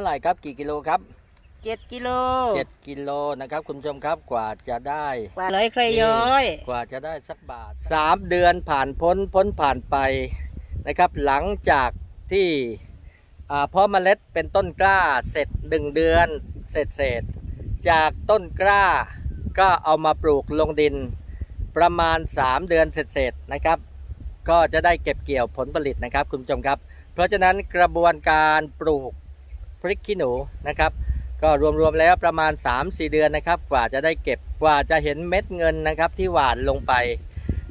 าไหร่ครับกี่กิโลครับเจ็ดกิโลเจ็ดกิโลนะครับคุณผู้ชมครับกว่าจะได้กว่าร้อยใครย้อยกว่าจะได้สักบาทสามเดือนผ่านพ้นพ้นผ่านไปนะครับ หลังจากที่อ่าเพาะเมล็ดเป็นต้นกล้าเสร็จหนึ่งเดือนเสร็จเสร็จจากต้นกล้าก็เอามาปลูกลงดินประมาณ 3 เดือนเสร็จเสร็จนะครับ ก็จะได้เก็บเกี่ยวผลผลิตนะครับคุณผู้ชมครับ เพราะฉะนั้นกระบวนการปลูก พริกขี้หนูนะครับ ก็รวมๆแล้วประมาณ 3-4 เดือนนะครับ กว่าจะได้เก็บกว่าจะเห็นเม็ดเงินนะครับ ที่หวานลงไป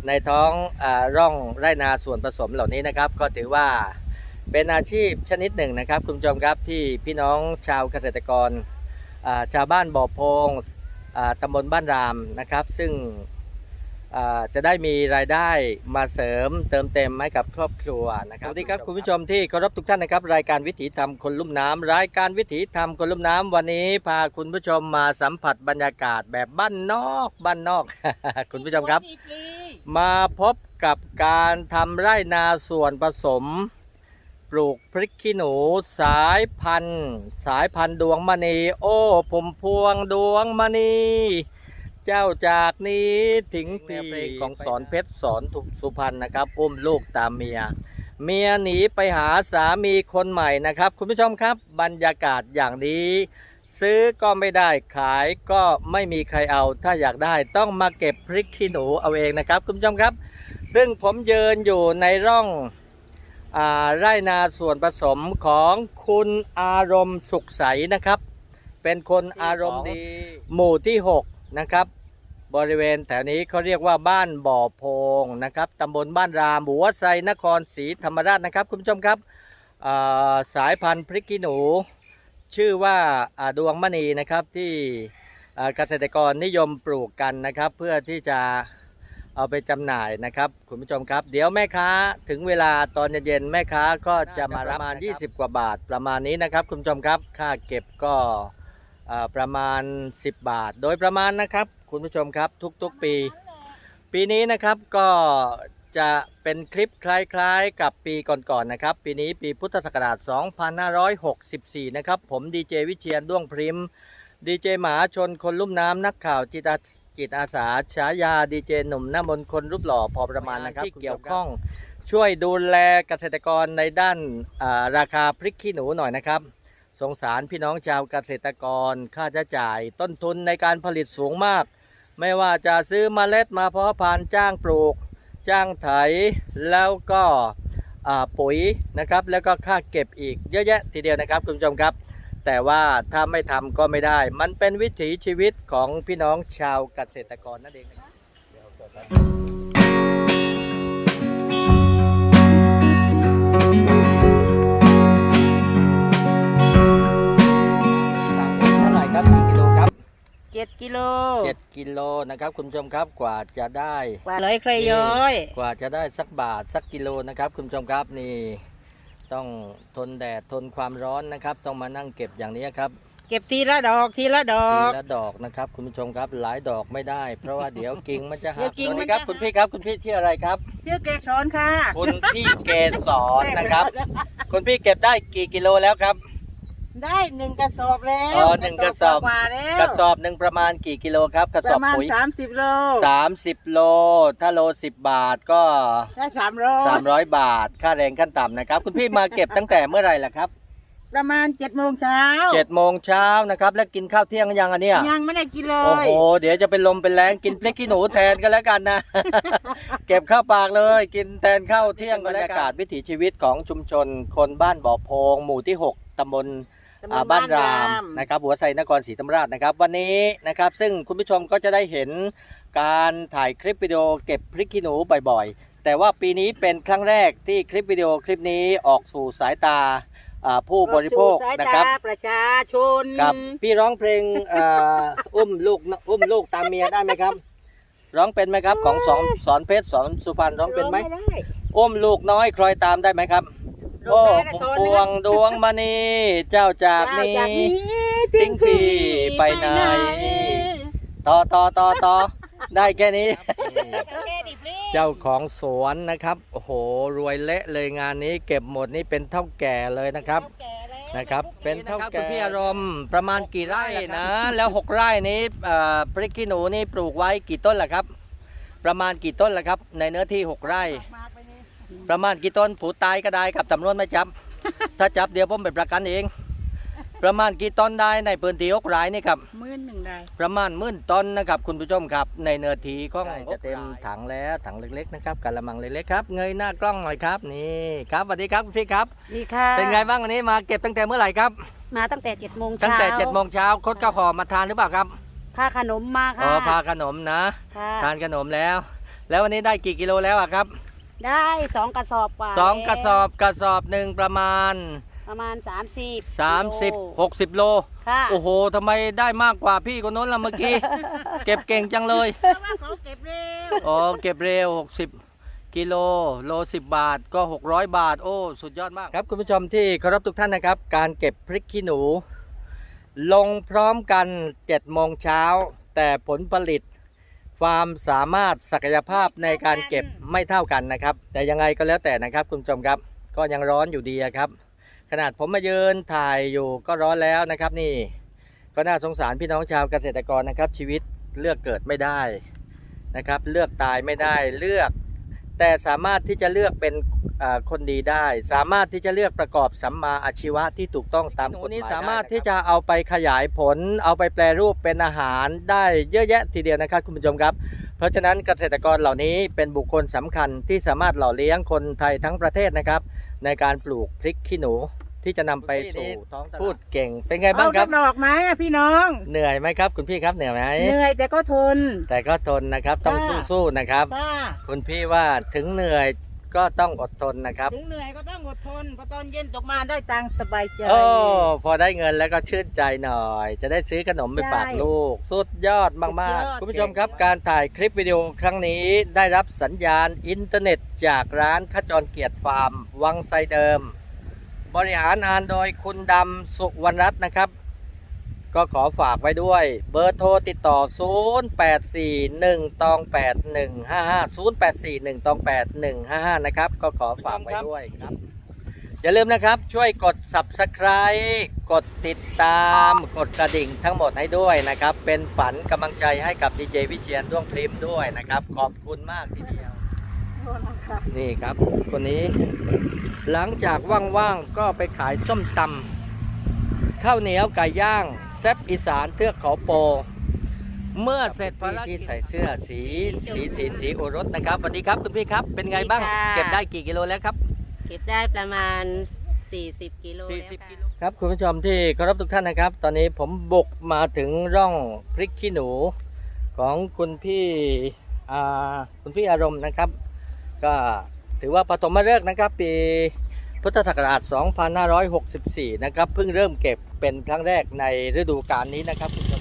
ในท้องอาร่องไร่นาส่วนผสมเหล่านี้นะครับ ก็ถือว่าเป็นอาชีพชนิดหนึ่งนะครับ คุณผู้ชมครับที่พี่น้องชาวเกษตรกรอ่าชาวบ้านบ่อโพงอ่าตำบลบ้านรามนะครับ ซึ่ง จะได้มีรายได้มาเสริมเติมเต็มให้กับครอบครัวนะครับสวัสดีครับคุณผู้ชมที่เคารพทุกท่านนะครับ รายการวิถีธรรมคนลุ่มน้ำรายการวิถีธรรมคนลุ่มน้ำวันนี้พาคุณผู้ชมมาสัมผัสบรรยากาศแบบบ้านนอกบ้านนอก คุณผู้ชมครับ มาพบกับการทำไร่นาส่วนผสม ปลูกพริกขี้หนูสายพันธุ์ สายพันธุ์ดวงมณี โอ้ผมพวงดวงมณี เจ้าจากนี้ถึงปีของสอนเพชรสอนสุพรรณนะครับอุ้มลูกตามเมีย เมียหนีไปหาสามีคนใหม่นะครับ คุณผู้ชมครับบรรยากาศอย่างนี้ ซื้อก็ไม่ได้ขายก็ไม่มีใครเอา ถ้าอยากได้ต้องมาเก็บพริกขี้หนูเอาเองนะครับ คุณผู้ชมครับ ซึ่งผมเยินอยู่ในร่องไร่นาส่วนผสมของคุณอารมณ์สุขใสนะครับ เป็นคนอารมณ์ดี หมู่ที่ 6 นะครับ บริเวณแถวนี้เขาเรียกว่าบ้านบ่อโพงนะครับตำบลบ้านรามหัวไซนครศรีธรรมราชนะครับ คุณผู้ชมครับาสายพันธุ์พริกขี้หนู ชื่อว่าาดวงมณีนะครับที่เกษตรกรนิยมปลูกกันนะครับ เพื่อที่จะเอาไปจำหน่ายนะครับคุณผู้ชมครับ เดี๋ยวแม่ค้าถึงเวลาตอนเย็นๆแม่ค้าก็จะมาประมาณ 20 กว่าบาทประมาณนี้นะครับ คุณผู้ชมครับ ค่าเก็บก็ ประมาณ 10 บาท โดยประมาณนะครับ คุณผู้ชมครับทุกๆปี ปีนี้นะครับก็จะเป็นคลิปคล้ายๆ กับปีก่อนๆนะครับ ปีนี้ปีพุทธศักราช 2564 นะครับ ผมดีเจวิเชียนด้วงพริมดีเจหมาชนคนลุ่มน้ำนักข่าวจิตอาจิตอาสาฉายาดีเจหนุ่มหน้ามนต์คนรูปหล่อพอประมาณนะครับที่เกี่ยวข้องช่วยดูแลเกษตรกรในด้านอ่าราคาพริกขี้หนูหน่อยนะครับ สงสารพี่น้องชาวเกษตรกร ค่าใช้จ่ายต้นทุนในการผลิตสูงมาก ไม่ว่าจะซื้อเมล็ดมาเพาะพันธุ์จ้างปลูก จ้างไถ แล้วก็ปุ๋ยนะครับ แล้วก็ค่าเก็บอีกเยอะแยะทีเดียวนะครับคุณผู้ชมครับ แต่ว่าถ้าไม่ทำก็ไม่ได้ มันเป็นวิถีชีวิตของพี่น้องชาวเกษตรกรนั่นเอง เจ็ดกิโลเจ็ดกิโลนะครับคุณผู้ชมครับกว่าจะได้กว่าร้อยใครย้อย กว่าจะได้สักบาทสักกิโลนะครับคุณผู้ชมครับนี่ ต้องทนแดดทนความร้อนนะครับ ต้องมานั่งเก็บอย่างนี้ครับ เก็บทีละดอกทีละดอทีกละดอกนะครับ คุณผู้ชมครับหลายดอกไม่ได้ เพราะว่าเดี๋ยวกิ่งมันจะหัเดี๋กยวกิ่สงวัสมัดีนครับจะคุณพี่ครับคุณพี่ชื่ออะไรครับ ชื่อเกสรค่ะคุณพี่เกสรนะครับ คุณพี่เก็บได้กี่กิโลแล้วครับ ได้หนึ่งกระสอบแล้วอ๋อหนึ่งกระสอบ กว่าแล้วกระสอบหนึ่งประมาณกี่กิโลครับ กระปสอบระมาณปุ๋ยสามสิบโลสามสิบโล ถ้าโลสิบบาทก็ได้สามโลสามร้อยบาท ค่าแรงขั้นต่ำนะครับ คุณพี่มาเก็บตั้งแต่เมื่อไหร่ล่ะครับประมาณเจ็ดโมงเช้าเจ็ดโมงเช้านะครับ แล้วกินข้าวเที่ยงยังอันเนี้ยยังไม่ได้กินเลโอ้ยโหเดี๋ยวจะเป็นลมเป็นแรงกินพริกขี้หนูแทนกันแล้วกันนะ เก็บข้าวปากเลย กินแทนข้าวเที่ยงกันแล้วกันวิถีชีวิตของชุมชน คนบ้านบ่อโพงหมู่ที่ 6ตำบลอ่า บ้านรามนะครับหัวไซนครศรีธรรมราชนะครับ วันนี้นะครับซึ่งคุณผู้ชมก็จะได้เห็นการถ่ายคลิปวิดีโอเก็บพริกขี้หนูบ่อยๆ แต่ว่าปีนี้เป็นครั้งแรกที่คลิปวิดีโอคลิปนี้ออกสู่สายตาอ่าผู้บริโภคสู่สายนะครับตาประชาชนครับพี่ร้องเพลงอ่าอุ้มลูกอุ้มลูกตามเมียได้ไหมครับ ร้องเป็นไหมครับของสอนสอนเพชรสอนสุพรรณร้องเป็นไหมด้อุ้มลูกน้อยคลอยตามได้ไหมครับร้ โอ้องได้ผมนะพวงดวงมณีเจ้าจากนี้เจ้าจากนี้ทิ้งพี่ไปไหนต่อต่อต่อต่อได้แค่นี้ เจ้าของสวนนะครับโอ้โหรวยเละเลยงานนี้เก็บหมดนี่เป็นเท่าแก่เลยนะครับนะครับ เป็นเท่าแก่พี่อารมณ์ประมาณกี่ไร่นะ แล้ว6ไร่นี้เอ่อพริกขี้หนูนี่ปลูกไว้กี่ต้นล่ะครับ ประมาณกี่ต้นล่ะครับ ในเนื้อที่ 6 ไร่มาไปนี่ประมาณกี่ต้นผูตายก็ได้ครับตำรวจไม่จับ ถ้าจับเดี๋ยวผมไปประกันเอง ประมาณกี่ต้นได้ในพื้นที่6ไร่นี่ครับมื่นหนึ่งได้ประมาณหมื่นต้นนะครับคุณผู้ชมครับ ในเนื้อที่ของจะเต็มถังแล้วถังเล็กๆนะครับกะละมังเล็กๆครับเงยหน้ากล้องหน่อยครับนี่ครับสวัสดีครับคุณพี่ครับ ดีค่ะเป็นไงบ้างวันนี้มาเก็บตั้งแต่เมื่อไหร่ครับมาตั้งแต่เจ็ดโมงเช้าตั้งแต่7จ็ดโมงเช้าคดข้าวหอมมาทานหรือเปล่าครับพาขนมมาค่ะอ๋อพาขนมนะค่ะทานขนมแล้ว แล้ววันนี้ได้กี่กิโลแล้วอะครับ ได้สองกระสอบกว่าสองแล้วกระสอบกระสอบหนึ่งประมาณ ประมาณสามสิบ30 60 โล ค่ะโอ้โหทำไมได้มากกว่าพี่คนโน้นละเมื่อกี้ เก็บเก่งจังเลย เพราะว่าเขาเก็บเร็วอ๋อ เก็บเร็ว 60 กิโล โล 10 บาทก็ 600 บาท โอ้ สุดยอดมากครับ คุณผู้ชมที่เคารพทุกท่านนะครับ การเก็บพริกขี้หนู ลงพร้อมกัน7โมงเช้า แต่ผลผลิต ความสามารถศักยภาพในการเก็บไม่เท่ากันนะครับ แต่ยังไงก็แล้วแต่นะครับคุณผู้ชมครับก็ยังร้อนอยู่ดีครับ ขนาดผมมายืนถ่ายอยู่ก็ร้อนแล้วนะครับ นี่ ก็น่าสงสารพี่น้องชาวเกษตรกรนะครับ ชีวิตเลือกเกิดไม่ได้นะครับ เลือกตายไม่ได้เลือก แต่สามารถที่จะเลือกเป็นอ่าคนดีได้ สามารถที่จะเลือกประกอบสัมมาอาชีวะที่ถูกต้องตามกฎหมายนี้สามารถที่จะเอาไปขยายผล เอาไปแปรรูปเป็นอาหารได้เยอะแยะทีเดียวนะครับคุณผู้ชมครับ เพราะฉะนั้นเกษตรกรเหล่านี้เป็นบุคคลสำคัญที่สามารถหล่อเลี้ยงคนไทยทั้งประเทศนะครับ ในการปลูกพริกขี้หนู ที่จะนำไปสู่ท้องตลาดพูดเก่งเป็นไงบ้างเอาครัสับกดอกไหมอะพี่น้อง เหนื่อยไหมครับ คุณพี่ครับเหนื่อยไหมเหนื่อยแต่ก็ทน แต่ก็ทนนะครับต้องจ้าสู้ๆนะครับค่ะคุณพี่ว่าถึงเหนื่อยก็ต้องอดทนนะครับถึงเหนื่อยก็ต้องอดทนพอตอนเย็นตกมาได้ตังค์สบายใจ โอ้พอได้เงินแล้วก็ชื่นใจหน่อย จะได้ซื้อขนมไปฝากใช่ลูก สุดยอดมากสุดยอด ๆ คุณผู้ชมครับการถ่ายคลิปวิดีโอครั้งนี้ได้รับสัญญาณอินเทอร์เน็ตจากร้านขจรเกียรติฟาร์ม วังไซเดิม บริหารงานโดยคุณดำสุวรรณรัตน์นะครับ ก็ขอฝากไว้ด้วย เบอร์โทรติดต่อ 0841ตอง8155 0841ตอง8155 นะครับ ก็ขอฝากไว้ด้วยครับ อย่าลืมนะครับช่วยกด Subscribe กดติดตาม กดกระดิ่งทั้งหมดให้ด้วยนะครับ เป็นฝันกำลังใจให้กับดีเจวิเชียนด้วงพริมด้วยนะครับ ขอบคุณมากทีเดี นี่ครับ คนนี้ หลังจากว่างๆก็ไปขายส้มตำข้าวเหนียวไก่ย่าง แซบอีสานเทือกเขาโป เมื่อเสร็จภารกิจใส่เสื้อสีสีสีสีโอรสนะครับสวัสดีครับคุณพี่ครับ เป็นไงบ้างสวัสดีค่ะเก็บได้กี่กิโลแล้วครับ เก็บได้ประมาณ 40 กิโลแล้วค่ะ40กิโลครับคุณผู้ชมที่เคารพทุกท่านนะครับ ตอนนี้ผมบุกมาถึงร่องพริกขี้หนู ของคุณพี่อ่าคุณพี่อารมณ์นะครับ ก็ถือว่าปฐมฤกษ์นะครับปีพุทธศักราช 2564 นะครับเพิ่งเริ่มเก็บเป็นครั้งแรกในฤดูกาลนี้นะครับคุณ